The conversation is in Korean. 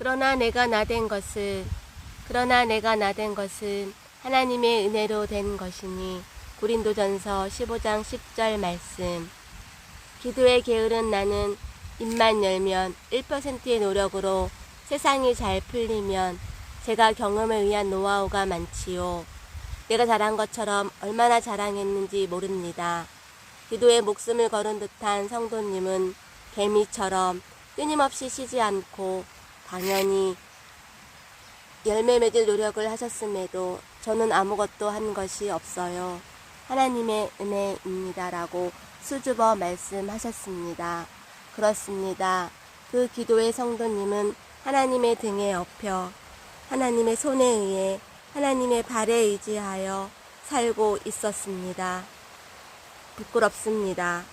그러나 내가 나 된 것은 그러나 내가 나 된 것은 하나님의 은혜로 된 것이니 고린도전서 15장 10절 말씀 기도에 게으른 나는 입만 열면 1%의 노력으로 세상이 잘 풀리면 제가 경험에 의한 노하우가 많지요. 내가 잘한 것처럼 얼마나 자랑했는지 모릅니다. 기도에 목숨을 걸은 듯한 성도님은 개미처럼 끊임없이 쉬지 않고 당연히 열매 맺을 노력을 하셨음에도 저는 아무것도 한 것이 없어요. 하나님의 은혜입니다라고 수줍어 말씀하셨습니다. 그렇습니다. 그 기도의 성도님은 하나님의 등에 업혀 하나님의 손에 의해 하나님의 발에 의지하여 살고 있었습니다. 부끄럽습니다.